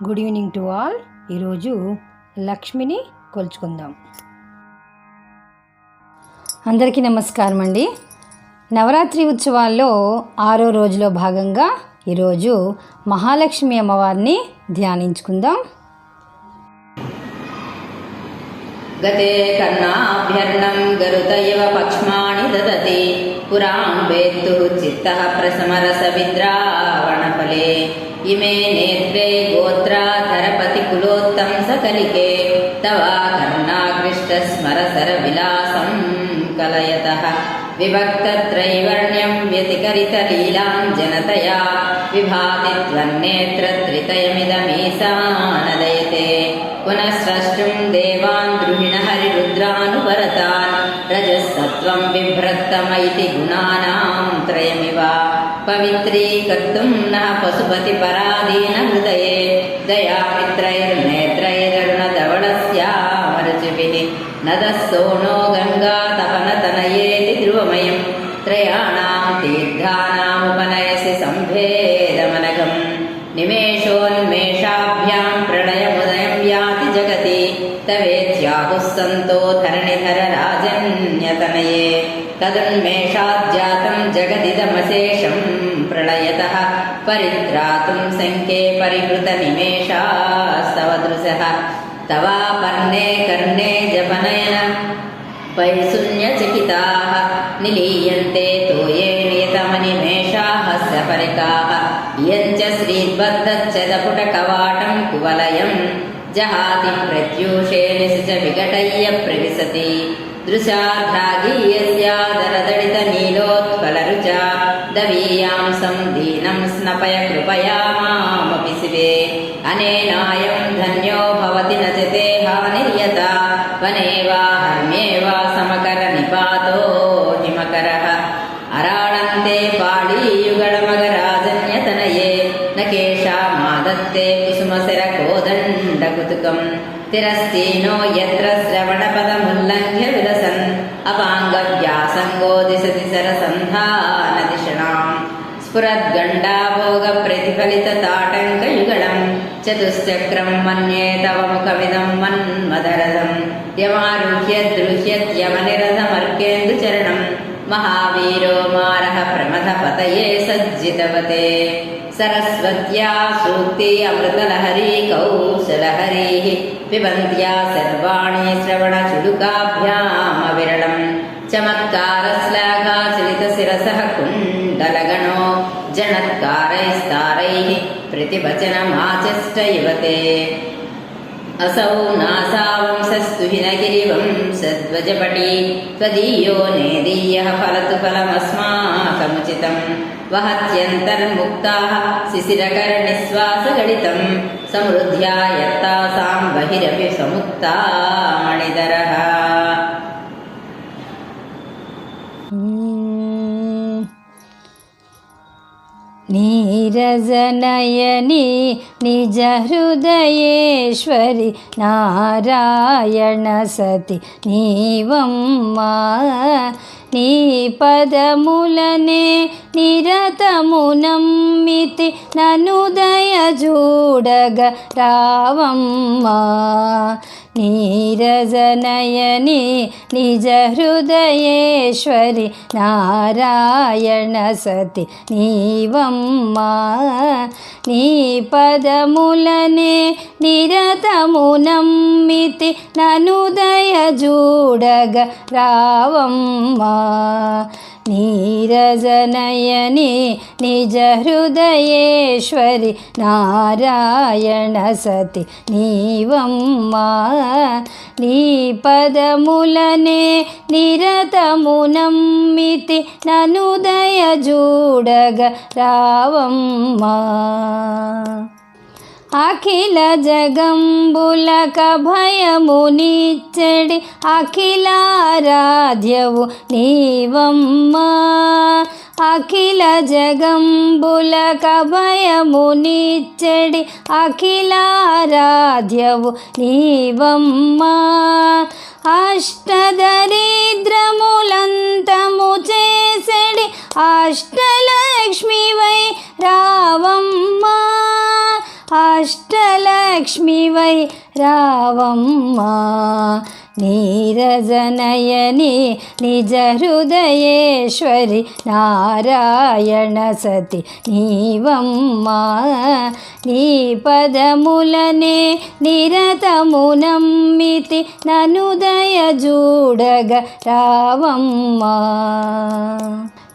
Good evening to all ఈరోజు లక్ష్మిని కొలుచుకుందాం. అందరికీ నమస్కారం అండి. నవరాత్రి ఉత్సవాల్లో ఆరో రోజులో భాగంగా ఈరోజు మహాలక్ష్మి అమ్మవారిని ధ్యానించుకుందాం. గతే కర్ణాభ్యర్ణం గరుత ఇవ పక్ష్మాణి దదతి పురాం వేత్తు చిత్త ప్రసమరసవిద్రావణఫలే ఇమే నేత్రే గోత్రాధరపతి కులోత్తం సకలికే తవా కర్ణాకృష్ట స్మరసర విలాసం కలయత विभक्तत्रैवर्ण्यं व्यतिकरितलीलां जनतया विभाति त्वन्नेत्रत्रितयमिदमीसानदयते पुनः स्रष्टुं देवान् द्रुहिणः हरिरुद्रानुपरतान् रजःसत्त्वं बिभ्रत्तमैति गुणानां त्रयमिव पवित्रीकर्तुं नः पशुपतिपराधीनहृदये दयामित्रैर्नेत्रैररुणधवळस्यामरुचिभिः नदस्सोणो गङ्गातपनतनयेति परित्रातुं शङ्के परिहृतनिमेषास्तव दृशः तवापर्णे कर्णे जपनयन पैशून्यचकिताः निलीयन्ते तोये नियतमनिमेषाः सपरिकाः इयञ्च श्रीद्बद्धच्छदपुटकवाटं జహాతి ప్రత్యూషే నిశ విఘటయ్య ప్రవిశతి. దృశార్ధాగీయస్యాదరదడిత నీలోత్పలరుచ దవీయాంసం దీనం స్నపయ కృపయా మామపి శివే. అనేనాయం ధన్యో భవతి నచతే హానిర్యత వనేవా హర్మేవా సమకర నిపాతో హిమకర. అరాళంతే పాళీయుగళమగరాజన్యతనయే నకేషా మాదత్తే దుర్గం. తిరస్తీనో ఎత్ర శ్రవణపదముల్లంఘ్య విలసన్ అపాంగవ్యాసంగో దిశతి సరసంధానదిషణాం స్ఫురద్గండాభోగ ప్రతిఫలిత తాటంకయుగళం చతుశ్చక్రం మన్యే తవ ముఖమిదం మన్మదరథం. యమారుహ్య దృహ్యత్యమనిరథమర్కేందు చరణం महावीरो मारः प्रमथपतये सज्जितवते सरस्वत्या सूक्ति अमृतलहरी कौशलहरीः पिबन्त्या सर्वाणि श्रवणचुडुकाभ्यामविरलम् चमत्कारश्लाघाचलितशिरसः कुण्डलगणो जनत्कारैस्तारैः प्रतिवचनमाचष्ट इव ते असौ नासावंसस्तु हिनगिरिवंसध्वजपटी त्वदीयो नेदीयः फलतु फलमस्माकमुचितं वहत्यन्तर्मुक्ताः शिशिरकर्णिश्वासगणितं समृद्ध्या यत्तासां बहिरपि समुक्ता मणिधरः నీరజనయని నిజ హృదయేశ్వరి నారాయణ సతి నీవమ్మా. నీ పదములనే నిరతమునమ్మితి ననుదయ చూడగ రావమ్మా. నీరజనయని నిజ హృదయేశ్వరి నారాయణ సతి నీవమ్మ. నీ పదములనే నిరతము నిరతమునమ్మితి ననుదయ చూడగ రావమ్మా. నీరజనయని నిజ హృదయేశ్వరి నారాయణ సతి నీవమ్మా నీ పదములనే నిరతమునమ్మితి ననుదయ చూడగ రావమ్మా అఖిల జగంబులక భయమునిచ్చడి అఖిలారాధ్యవు నీవమ్మా. అఖిల జగంబులక భయమునిచ్చడి అఖిలారాధ్యవు నీవమ్మా. అష్టదరిద్రములంతము చేసడి అష్టలక్ష్మివై రావమ్మా. అష్టలక్ష్మివై రావమ్మ. నీరజనయని నిజ హృదయేశ్వరి నారాయణ సతి నీవమ్మ. నీ పదములనే నిరతమునమ్మితి ననుదయ జూడగ రావమ్మా.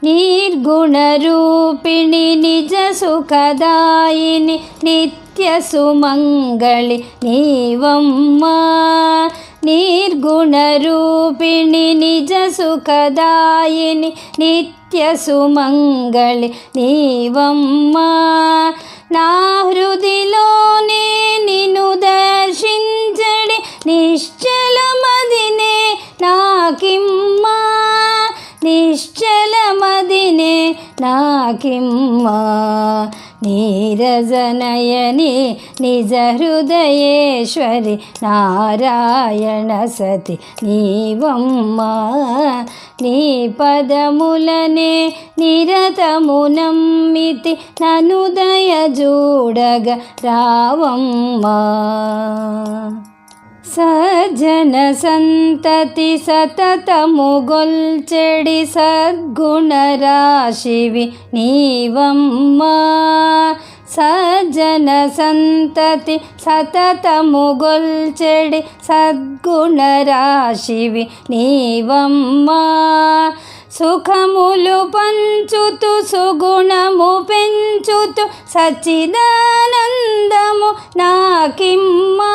నిర్గుణరూపిణి నిజ సుఖదాయిని నిత్య సుమంగళి నీవమ్మా నిర్గుణరూపిణి నిజ సుఖదాయిని నిత్య సుమంగళి నీవమ్మా. నా హృదిలోనే నిన్ను దర్శించడి నిశ్చలమదినే నాకిమ్మా. నిశ్చలమదినే నాకిమ్మా. నీరజనయని నిజ హృదయేశ్వరి నారాయణ సతి నీవమ్మ. నీ పదములనే నిరతమునమ్మితి ననుదయ చూడగ రావమ్మా. సజ్జన సంతతి సతతము గొల్చెడి సద్గుణ నీవమ్మా. సజ్జన సంతతి సతతము గొల్చెడి నీవమ్మా. సుఖములు పంచుతు సుగుణము పెంచుతు సచిదానందము నాకిమ్మా.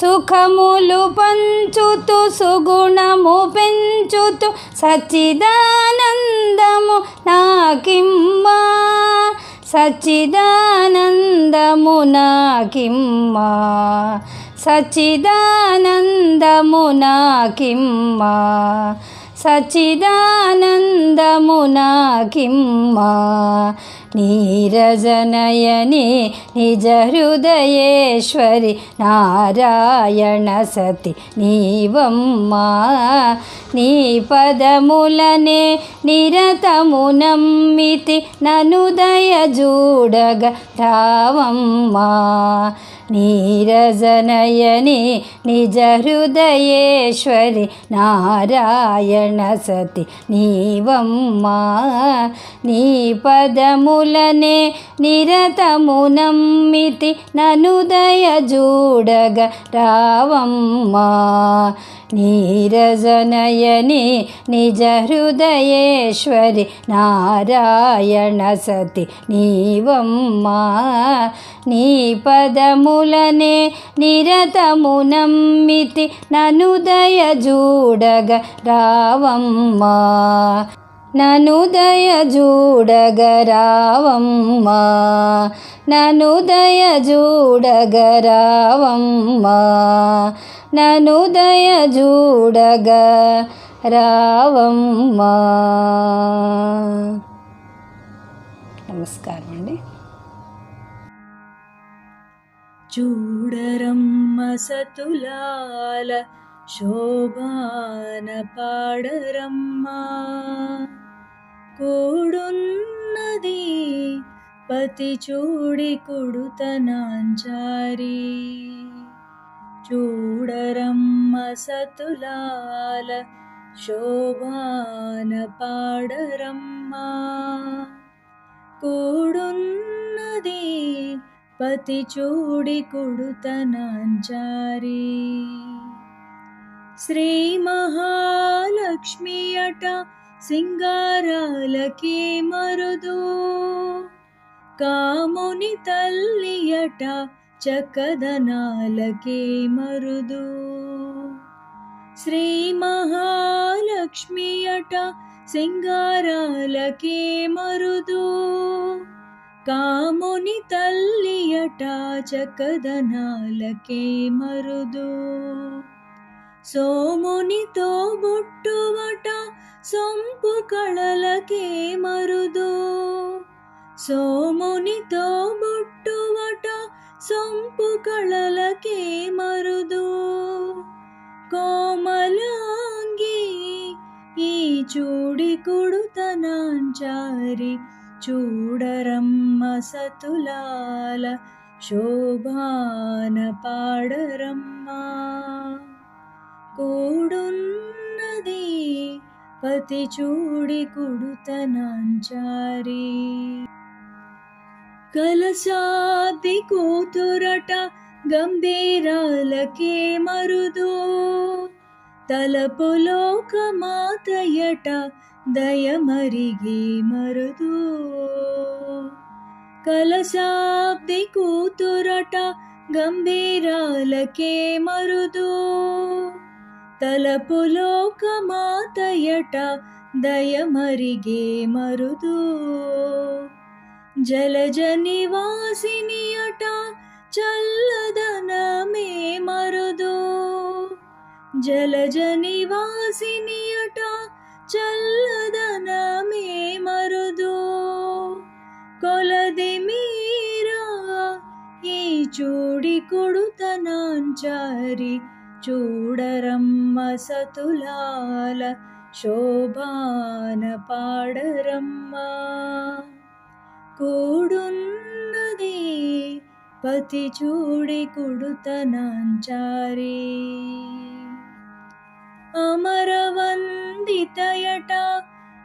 సుఖములు పంచుతు సుగుణము పెంచుతు సచ్చిదానందము నాకిమ్మా. సచ్చిదానందము నాకిమ్మా. సచ్చిదానందము నాకిమ్మా. సచ్చిదానందము నాకిమ్మా. నీరజనయని నిజ హృదయేశ్వరి నారాయణ సతి నీవమ్మా. నీ పదములనే నిరతము నిరతమునమ్మితి ననుదయ చూడగ రావమ్మా నీరజనయని నిజ హృదయేశ్వరి నారాయణ సతి నీవమ్మా. నీ పదములనే నిరతము నిరతమునమ్మితి ననుదయ చూడగ రావమ్మా. నీరజనయని నిజ హృదయేశ్వరి నారాయణ సతి నీవమ్మా. నీ పదములనే నిరతమునమ్మితి ననుదయ చూడగ రావమ్మా. ననుదయ చూడగ రావమ్మా. ననుదయ చూడగ రావమ్మా. నను దయ జూడగ రావమ్మా. నమస్కారం అండి. చూడరమ్మ సతులాల శోభాన పాడరమ్మా. కూడున్నది పతి చూడి కొడుతనాంచారీ చూడరమ్మ సతులాల శోభాన పాడరమ్మా. కూడున్నది పతి చూడి కుడుతనాంచారి శ్రీ మహాలక్ష్మి అట సింగారాలకి మరుదు. కాముని తల్లి అట చకదనాలకే మరుదు. శ్రీ మహాలక్ష్మి అట సింగారాలకే మరుదు. కాముని తల్లి అట చకదనాలకే మరుదు. సోమునితో బొట్టువట సొంపు కళలకే మరుదు. సోమునితో బొట్టువట సొంపు కళలకే మరుదు. కోమలాంగి ఈ చూడి కుడుతనాంచారి చూడరమ్మ సతులాల శోభాన పాడరమ్మా. కూడున్నది పతి చూడి కుడుతనాంచారి కలశాబ్ది కూతురట గంభీరాలకే మరుదు. తలపులోక మాతయట దయమరిగి మరుదు. కలశాబ్ది కూతురట గంభీరాలకే మరుదు. తలపులోక మాతయట దయమరిగే మరుదు. जलजनिवासिनि अटा चलन मे मरुदो। जलजनिवासिनि अटा चलदन मे मरुदो। कोलदे मीरा चूडिकुडुतनाञ्चरि चूडरम्म सतुलाल शोभाडरम्मा కూడున్నది పతి చూడి కుడుతనాంచారి అమరవందితయట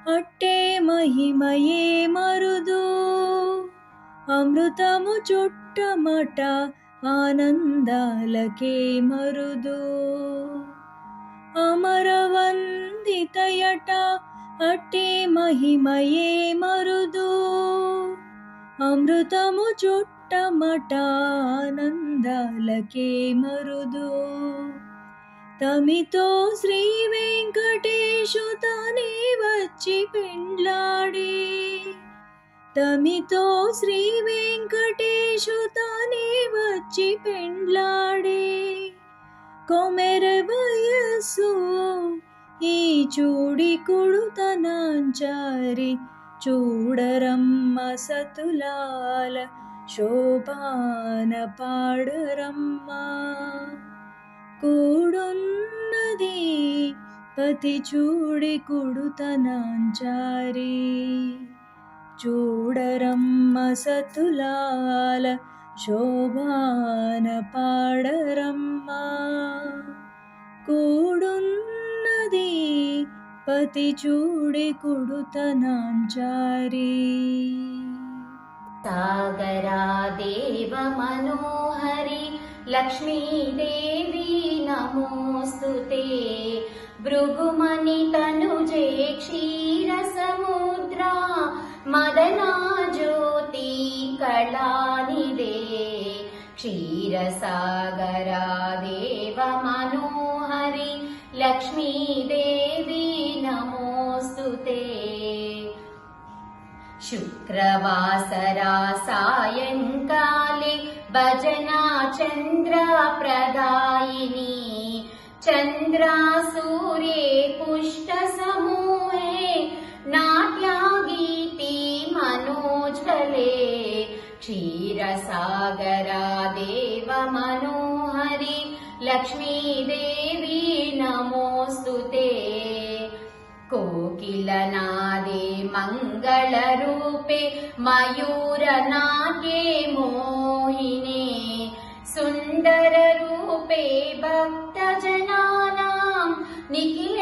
అట్టే మహిమయే మరుదు అమృతము చుట్టమట ఆనందాలకే మరుదు అమరవందితయట అట్టే మహిమయే మరుదు అమృతము చుట్టమట ఆనందాలకే మరుదు. తమితో శ్రీ వెంకటేశు తనే వచ్చి పెండ్లాడే. తమితో శ్రీ వెంకటేశు తనే వచ్చి పెండ్లాడే. కొమెర వయస్సు ఈ చూడి కుడుతనాంచారి చూడరమ్మ సతులాల శోభాన పాడరమ్మ కూడున్నది పతి చూడి కుడుతనాంచారి చూడరమ్మ సతులాల శోభాన పాడరమ్మ కూడున్నది पतिचूडे कुडुतनाञ्जारी तागरा देव मनोहरि लक्ष्मीदेवी नमोऽस्तु ते भृगुमणितनुजे क्षीरसमुद्रा मदना ज्योतिकलाधिदे क्षीरसागरा देवमनोहरि लक्ष्मीदेवी नमोऽस्तु ते। शुक्रवासरा सायङ्काले भजना चन्द्रा सूर्ये पुष्टसमूहे नाट्या गीति मनोज्वले। क्षीरसागरा देव मनोहरि लक्ष्मीदेवी नमोऽस्तु ते। कोकिलनादे मङ्गलरूपे मयूरनाट्ये मोहिने। सुन्दररूपे भक्तजनानां निखिले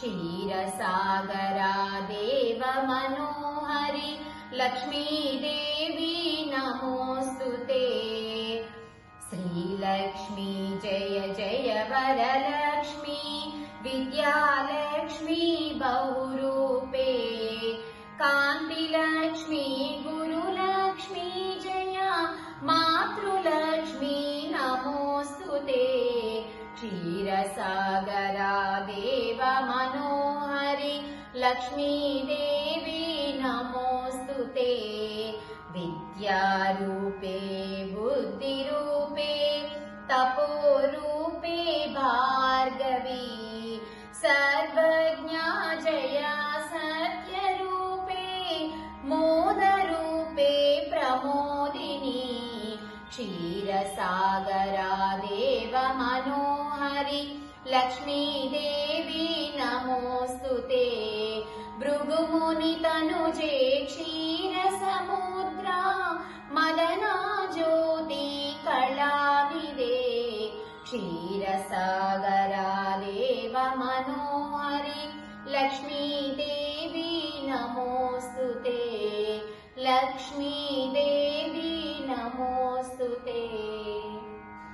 क्षीरसागरा देव मनोहरि लक्ष्मीदेवी नमोऽस्तु ते। श्रीलक्ष्मी जय जय वरलक्ष्मी विद्यालक्ष्मी बहुरूपे सागरा देव मनोहरि लक्ष्मीदेवी नमोऽस्तु ते। विद्यारूपे बुद्धिरूपे तपोरूपे भार्गवी सर्वज्ञा जया सत्यरूपे मोदरूपे प्रमोदिनी क्षीरसागरादेव मनो मनोहरि लक्ष्मीदेवी नमोऽस्तु ते। भृगुमुनितनुजे क्षीरसमुद्रा मदना ज्योति कलानिदे क्षीरसागरा देव मनोहरि लक्ष्मीदेवी नमोऽस्तु ते। लक्ष्मीदेवी नमोऽस्तु ते